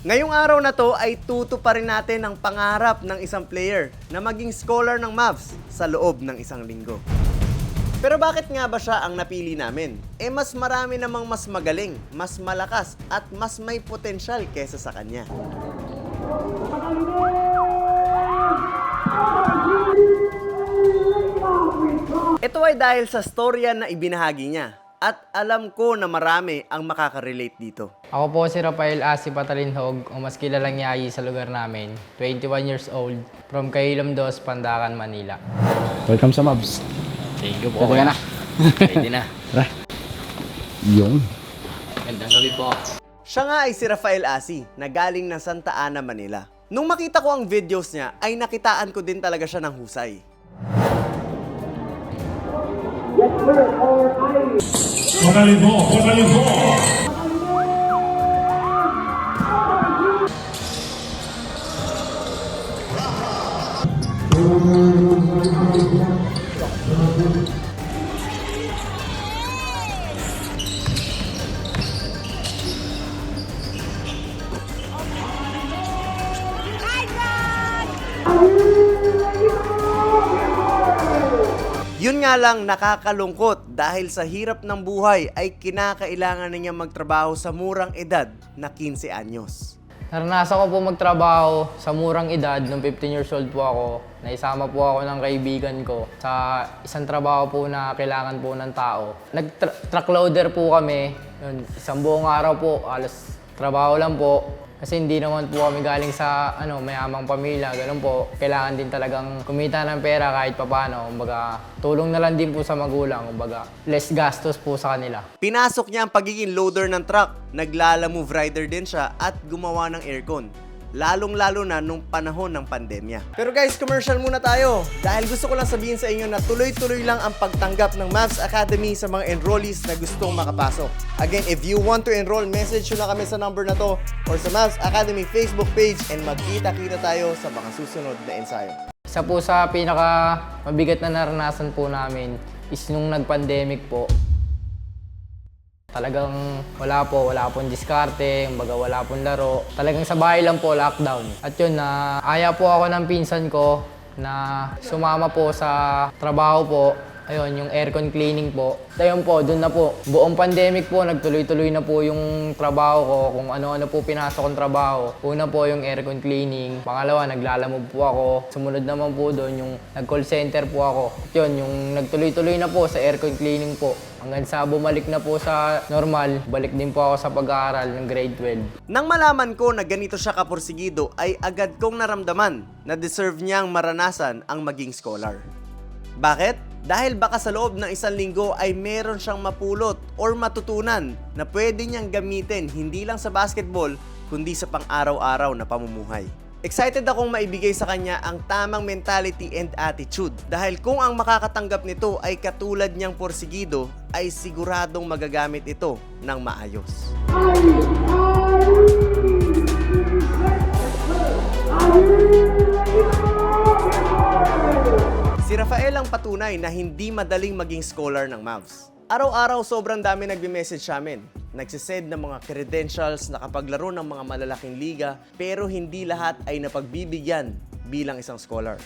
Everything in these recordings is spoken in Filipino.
Ngayong araw na to ay tuto pa rin natin ang pangarap ng isang player na maging scholar ng Mavs sa loob ng isang linggo. Pero bakit nga ba siya ang napili namin? Eh mas marami namang mas magaling, mas malakas at mas may potensyal kesa sa kanya. Ito ay dahil sa storya na ibinahagi niya at alam ko na marami ang makaka-relate dito. Ako po si Rafael Asi Patalinhog, o mas kilalang yayi sa lugar namin. 21 years old, from Kailom Dos, Pandakan, Manila. Welcome sa Mavs. Thank you po. Pwede na. Pwede na. Tara. Yung. Gandang gabi po. Siya nga ay si Rafael Asi na galing ng Santa Ana, Manila. Nung makita ko ang videos niya ay nakitaan ko din talaga siya ng husay. Magaling po, magaling po. Yun nga lang nakakalungkot dahil sa hirap ng buhay ay kinakailangan na niya magtrabaho sa murang edad na 15 anyos. Naranasan ko po magtrabaho sa murang edad, nung 15 years old po ako. Naisama po ako ng kaibigan ko sa isang trabaho po na kailangan po ng tao. Nag-truck loader po kami. Yun, isang buong araw po, alas trabaho lang po. Kasi hindi naman po kami galing sa ano, mayamang pamilya, ganun po. Kailangan din talagang kumita ng pera kahit papano. Kumbaga, tulong na lang din po sa magulang. Kumbaga, less gastos po sa kanila. Pinasok niya ang pagiging loader ng truck, naglalamove rider din siya at gumawa ng aircon. Lalong-lalo na nung panahon ng pandemya. Pero guys, commercial muna tayo. Dahil gusto ko lang sabihin sa inyo na tuloy-tuloy lang ang pagtanggap ng Mavs Academy sa mga enrollees na gustong makapasok. Again, if you want to enroll, message nyo na kami sa number na to or sa Mavs Academy Facebook page and magkita-kita tayo sa mga susunod na ensayo. Isa po sa pinaka mabigat na naranasan po namin is nung nag-pandemic po. Talagang wala po, wala pong diskarte, kumbaga wala pong laro. Talagang sa bahay lang po, lockdown. At yun, na aya po ako ng pinsan ko na sumama po sa trabaho po. Ayun, yung aircon cleaning po. Ayun po, dun na po. Buong pandemic po, nagtuloy-tuloy na po yung trabaho ko. Kung ano-ano po pinasok kong trabaho. Una po yung aircon cleaning. Pangalawa, naglalamove po ako. Sumunod naman po doon yung nag-call center po ako. Yun, yung nagtuloy-tuloy na po sa aircon cleaning po. Hanggang sa bumalik na po sa normal, balik din po ako sa pag-aaral ng grade 12. Nang malaman ko na ganito siya kapursigido ay agad kong naramdaman na deserve niyang maranasan ang maging scholar. Bakit? Dahil baka sa loob ng isang linggo ay meron siyang mapulot or matutunan na pwede niyang gamitin hindi lang sa basketball kundi sa pang-araw-araw na pamumuhay. Excited akong maibigay sa kanya ang tamang mentality and attitude dahil kung ang makakatanggap nito ay katulad niyang porsigido ay siguradong magagamit ito ng maayos. Si Rafael ang patunay na hindi madaling maging scholar ng Mavs. Araw-araw sobrang dami nagbe-message sa amin. Nagsisend ng mga credentials, nakapaglaro ng mga malalaking liga, pero hindi lahat ay napagbibigyan bilang isang scholar.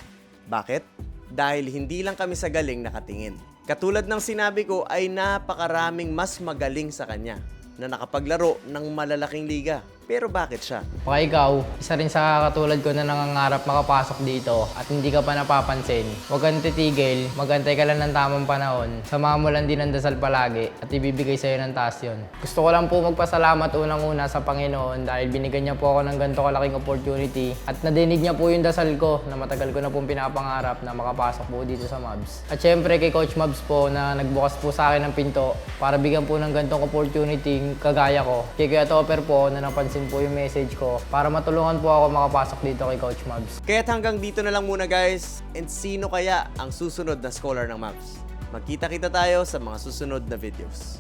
Bakit? Dahil hindi lang kami sa galing nakatingin. Katulad ng sinabi ko ay napakaraming mas magaling sa kanya na nakapaglaro ng malalaking liga. Pero bakit siya? Baka ikaw, isa rin sa katulad ko na nangangarap makapasok dito at hindi ka pa napapansin. Huwag kang titigil, magantay ka lang ng tamang panahon. Samahan mo lang din ang dasal palagi at ibibigay sa'yo ng taas yun. Gusto ko lang po magpasalamat unang-una sa Panginoon dahil binigyan niya po ako ng ganito kalaking opportunity at nadinig niya po yung dasal ko na matagal ko na pong pinapangarap na makapasok po dito sa Mavs. At syempre kay Coach Mavs po na nagbukas po sa akin ng pinto para bigyan po ng ganitong opportunity kagaya ko. Kay Kuya Topper po na napansin po yung message ko para matulungan po ako makapasok dito kay Coach Mavs. Kaya't hanggang dito na lang muna guys. And sino kaya ang susunod na scholar ng Mavs? Magkita-kita tayo sa mga susunod na videos.